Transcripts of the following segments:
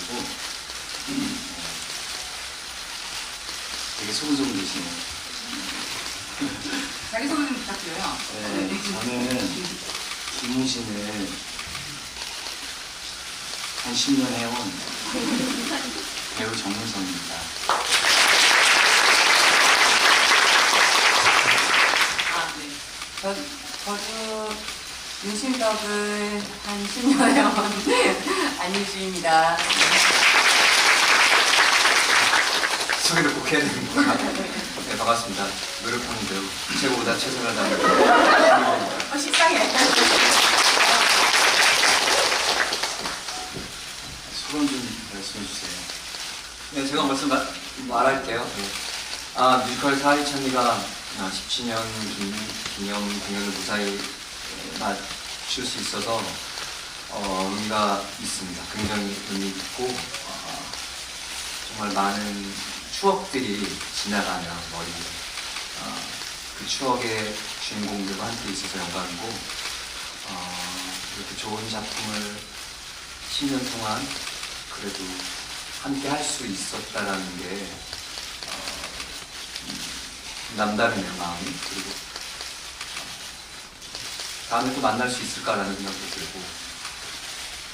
감사드리고, 음, 네. 되게 소근소근 되시네요. 자기 소개 좀 부탁드려요. 네, 저는 김우신을 한 10년 해온 배우 정문성입니다. 아, 네. 저, 저도 윤심덕을 한 10년 해온 안유주입니다. 소개를 꼭 해야 되는 건가? 네, 반갑습니다. 노력하는 배우, 최고보다 최선을 다하는 배우. 어, 식상해. 소감 좀 말씀해 주세요. 네, 제가 말씀 마- 말할게요. 네. 아, 뮤지컬 사이찬이가 17년 기념 공연을 무사히 에, 마칠 수 있어서 어, 의미가 있습니다. 굉장히 의미 있고 어, 정말 많은 추억들이 지나가는 머리에 어, 그 추억의 주인공들과 함께 있어서 영광이고 어, 이렇게 좋은 작품을 10년 동안 그래도 함께 할 수 있었다라는 게 어, 음, 남다르네요 마음이 그리고 어, 다음에 또 만날 수 있을까라는 생각도 들고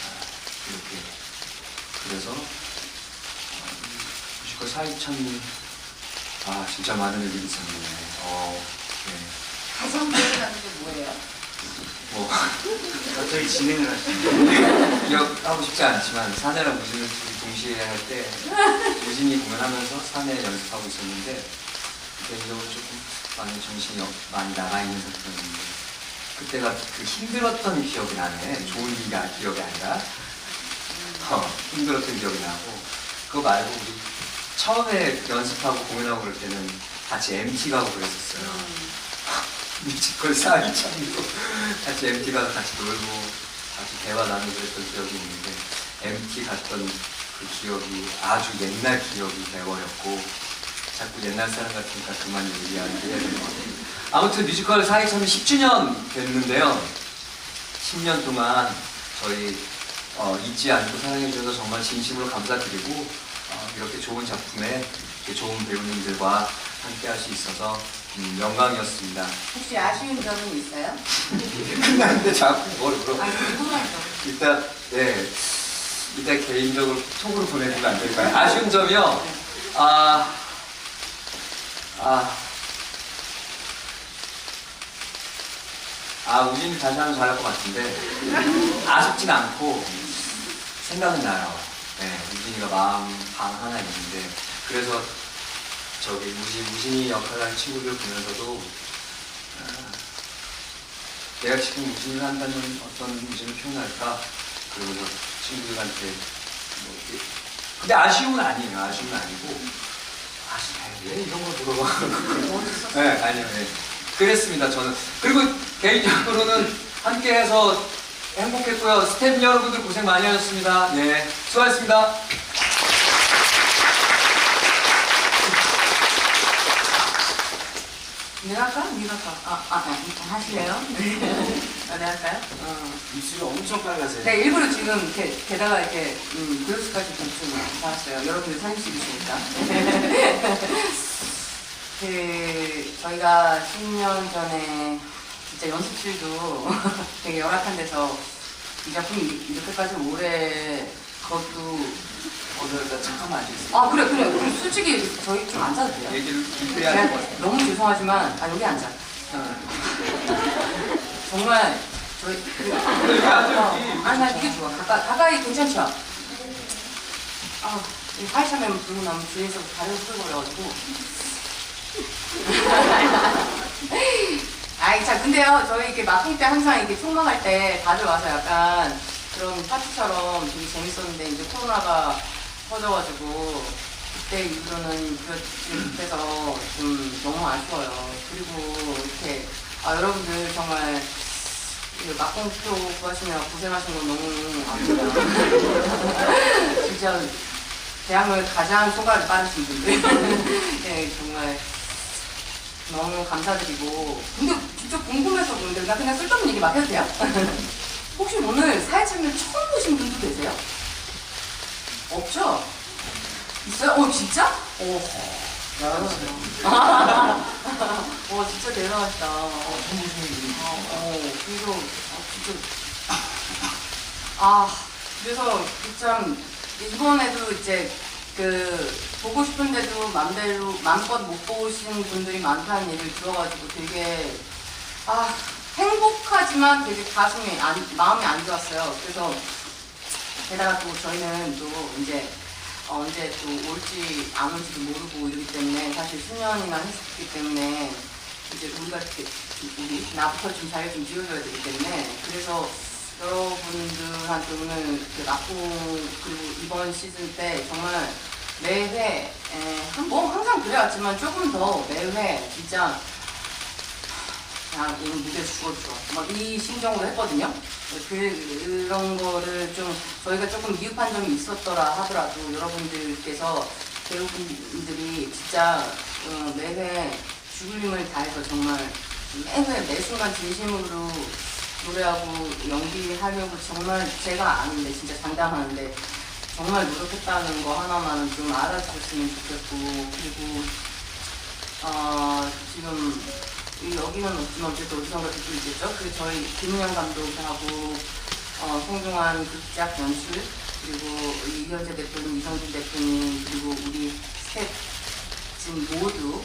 아, 이렇게 그래서 어, 뮤지컬 사이천이 아 진짜 많은 일이 있었네요. 어, 네. 가장 기억나는 게 뭐예요? 뭐 갑자기 진행을 하시네요. 기억하고 싶지 않지만 사내랑 무진을 동시에 할 때 무진이 공연하면서 사내 연습하고 있었는데 개인적으로 조금 많이 정신이 없- 많이 나가 있는 상태였는데 그때가 그 힘들었던 기억이 나네. 좋은 기억이 아니라. 어, 힘들었던 기억이 나고. 그거 말고 우리 처음에 연습하고 공연하고 그럴 때는 같이 MT 가고 그랬었어요. 뮤지컬 사이찬이고 같이 MT 가서 같이 놀고 같이 대화 나누고 그랬던 기억이 있는데 MT 갔던 그 기억이 아주 옛날 기억이 돼버렸고 자꾸 옛날 사람 같으니까 그만 얘기하게 해야 될것 같 아무튼 뮤지컬 사이찬이 10주년 됐는데요 10년 동안 저희 어, 잊지 않고 사랑해주셔서 정말 진심으로 감사드리고 어, 이렇게 좋은 작품에 이렇게 좋은 배우님들과 함께 할 수 있어서 음, 영광이었습니다 혹시 아쉬운 점은 있어요? 끝났는데 자꾸 뭘 물어. 아, 궁금하죠. 이따, 네. 이따 개인적으로 톡으로 보내주면 안 될까요? 아쉬운 점이요? 아, 아. 아, 우진이 다시 하면 잘할 것 같은데, 아쉽진 않고, 생각은 나요. 네, 우진이가 마음 방 하나 있는데, 그래서 저기 우진, 우진이 역할을 한 친구들 보면서도, 아, 내가 지금 우진을 한다면 어떤 우진을 표현할까? 그러면서 친구들한테 뭐 이렇게 근데 아쉬움은 아니에요. 아쉬움은 아니고 아쉬 왜 이런 걸 물어봐? 네, 아니요. 네. 그랬습니다. 저는 그리고 개인적으로는 함께해서 행복했고요. 스태프 여러분들 고생 많이 하셨습니다. 네, 수고하셨습니다. 내가 할까? 네가 할까? 아, 아, 아, 하실래요? 네. 아, 내가 할까요? 어. 입술이 엄청 빨가세요. 네, 일부러 지금 이렇게, 게다가 이렇게, 음, 그로스까지 좀 받았어요. 여러분들 사진 찍으시니까. 그, 저희가 10년 전에 진짜 연습실도 되게 열악한 데서 이 작품이 이렇게까지 오래 그것도 오늘 나 잠깐만 앉아있어요. 아 그래 그래 그래 솔직히 저희 좀 앉아도 돼요? 얘기를 기대해야 될 것 같아요. 너무 죄송하지만 아 여기 앉아 정말 저희 여기 앉아, 여기. 아나 이게 좋아 가까, 가까이 괜찮죠? 아이 화이차면 불고 나면 뒤에서 다리를 풀고 그래가지고 아이 자 근데요 저희 이렇게 마킹 때 항상 이렇게 총망할 때 다들 와서 약간 그런 파티처럼 되게 재밌었는데 이제 코로나가 터져가지고 그때 이후로는 못해서 좀 너무 아쉬워요. 그리고 이렇게 아 여러분들 정말 그 막공표 구하시느라 고생하신 거 너무 아프다. 진짜 대학을 가장 소가를 빠르신 분들. 네, 정말 너무 감사드리고 근데 진짜 궁금해서 그런데 나 그냥 쓸데없는 얘기 막 해도 돼요? 혹시 오늘 사회 참여 처음 보신 분도 계세요? 없죠? 있어요? 어 진짜? 오 나가주세요. 와 진짜 대단하시다. 어, 처음 보시는 분이 어, 어, 그래서 아, 진짜 아 그래서 참 이번에도 이제 그 보고 싶은데도 맘대로 마음껏 못 보신 분들이 많다는 얘기를 들어가지고 되게 아 행복하지만 되게 가슴이 안, 마음이 안 좋았어요. 그래서 게다가 또 저희는 또 이제 어, 언제 또 올지 안 올지도 모르고 이러기 때문에 사실 수년이나 했었기 때문에 이제 우리가 이렇게 우리 나부터 좀 자리 좀 지어줘야 되기 때문에 그래서 여러분들한테 오늘 이렇게 납부 그리고 이번 시즌 때 정말 매회 에, 한- 뭐 항상 그래왔지만 조금 더 매회 진짜 그냥 이 무대 죽어줘. 막이 심정으로 했거든요. 그, 그런 거를 좀 저희가 조금 미흡한 점이 있었더라 하더라도 여러분들께서 배우분들이 진짜 어, 매회 죽을 힘을 다해서 정말 매회 매 순간 진심으로 노래하고 연기하려고 정말 제가 아는데 진짜 장담하는데 정말 노력했다는 거 하나만은 좀 알아주셨으면 좋겠고 그리고 어, 지금 이 여기는 없지만 어쨌든 어디선가 듣고 있겠죠? 그 저희 김은영 감독하고 어, 송중환 극작 연출 그리고 이현재 대표님, 이성준 대표님 그리고 우리 스태프진 모두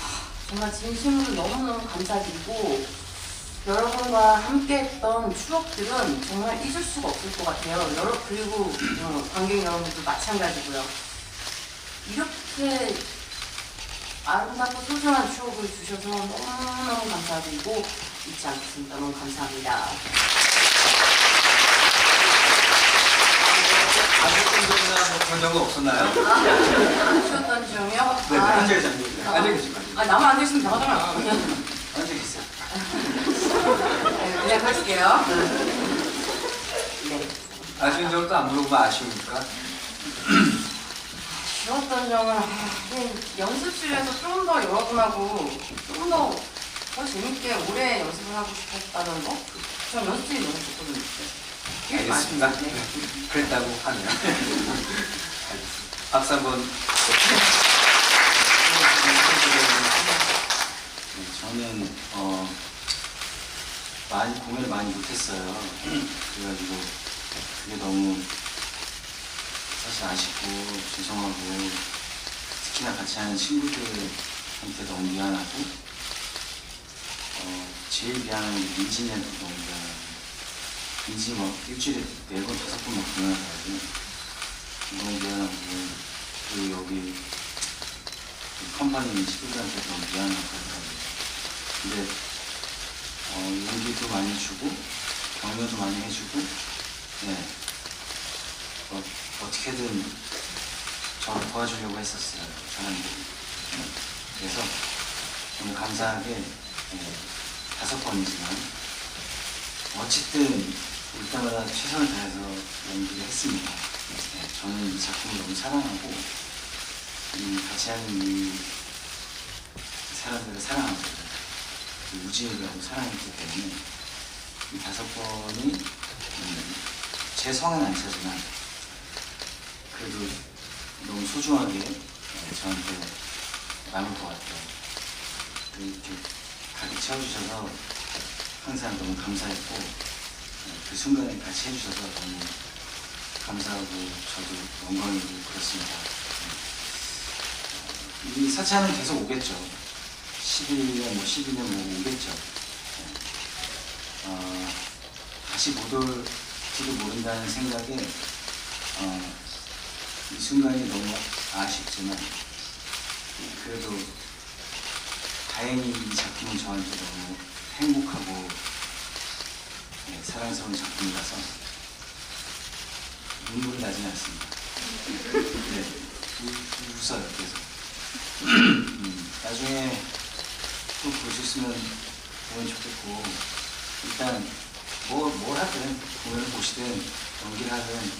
하, 정말 진심으로 너무너무 감사드리고 여러분과 함께 했던 추억들은 정말 잊을 수가 없을 것 같아요. 여러 그리고 어, 관객 여러분들도 마찬가지고요. 이렇게 아름답고 소중한 추억을 주셔서 너무너무 감사드리고 잊지 않겠습니다. 너무 감사합니다. 점이나 뭐 그런 점은 없었나요? 아쉬웠던 점이요? 네, 아, 앉아 계세요. 앉아 계시면 아, 나만 안 계시면 나가잖아. 언제 계세요? 네, 그냥 할게요. 네. 아쉬운 점도 안 물어보면 아쉬우니까. 좋았던 점은 아, 연습실에서 좀 더 여러분하고 좀 더 더 재밌게 오래 연습을 하고 싶었다는 거? 그- 전 연습실이 너무 좋거든요. 알겠습니다. 많이- 네. 그랬다고 하네요. 박수 한번. 네, 저는 어 많이 공연을 많이 못했어요. 그래가지고 그게 너무 사실 아쉽고 죄송하고 특히나 같이 하는 친구들한테 너무 미안하고 어 제일 미안한 게 민진이한테 너무 미안해요. 민진이 막 일주일에 네 번 다섯 번막 공연하더라고요. 너무 미안하고 그리고 여기 그 컴퍼니 친구들한테 너무 미안하고. 근데 어, 용기도 많이 주고 격려도 많이 해주고 네. 어, 어떻게든 저를 도와주려고 했었어요 사람들이. 네. 그래서 너무 감사하게 네, 다섯 번이지만 어쨌든 올 때마다 최선을 다해서 연기를 했습니다. 네, 저는 이 작품을 너무 사랑하고 이 같이 하는 이 사람들을 그 우지를 너무 사랑했기 때문에 이 다섯 번이 음, 제 성은 안 차지만 그래도 너무 소중하게 네, 저한테 남을 것 같아요. 그 이렇게 가득 채워주셔서 항상 너무 감사했고 네, 그 순간에 같이 해주셔서 너무 감사하고 저도 영광이고 그렇습니다. 네. 이 사차는 계속 오겠죠. 11년, 뭐 12년 뭐 오겠죠. 네. 어, 다시 못 올지도 모른다는 생각에 어, 이 순간이 너무 아쉽지만 그래도 다행히 이 작품은 저한테 너무 행복하고 네, 사랑스러운 작품이라서 눈물이 나지 않습니다. 네, 우- 웃어요 계속. 음, 나중에 또 보셨으면 보면 좋겠고 일단 뭐, 뭘 하든 공연을 보시든 연기를 하든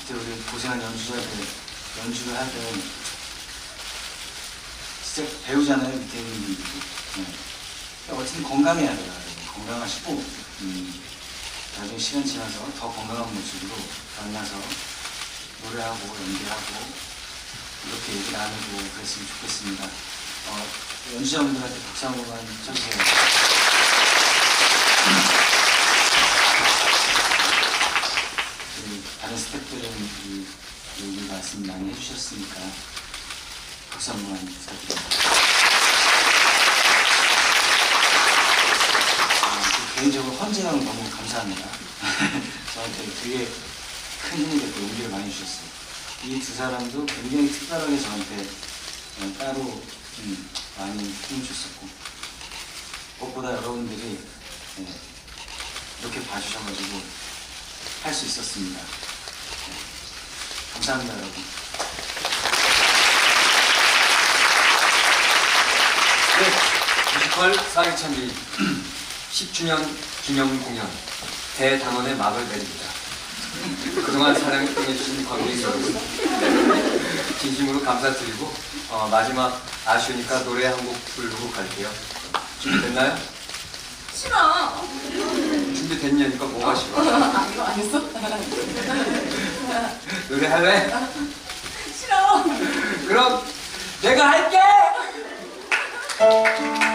그때 우리 고생한 연주자들 연주를 하든 진짜 배우잖아요 밑에 있는 분들도. 네. 그러니까 어쨌든 건강해야 돼요. 건강하시고 음, 나중에 시간 지나서 더 건강한 모습으로 만나서 노래하고 연기하고 이렇게 얘기 나누고 그랬으면 좋겠습니다. 어, 연주자분들한테 박수 한 번만 쳐주세요. 우리 다른 스태프들은 이 얘기 말씀 많이 해주셨으니까 박수 한 번만 부탁드립니다. 아, 그 개인적으로 헌재 형 너무 감사합니다. 저한테 되게 큰 힘이 됐고 용기를 많이 주셨어요. 이 두 사람도 굉장히 특별하게 저한테 어, 따로 음, 많이 힘을 줬었고 무엇보다 여러분들이 네, 이렇게 봐주셔가지고 할 수 있었습니다. 네, 감사합니다 여러분. 네, 뮤지컬 사계천리 10주년 기념 공연 대단원의 막을 내립니다. 그동안 사랑해주신 관객 여러분 진심으로 감사드리고 어, 마지막 아쉬우니까 노래 한 곡 부르고 갈게요. 준비됐나요? 싫어. 준비됐냐니까 뭐가 어? 싫어? 아, 이거 안 했어? 노래 할래? 싫어. 그럼 내가 할게.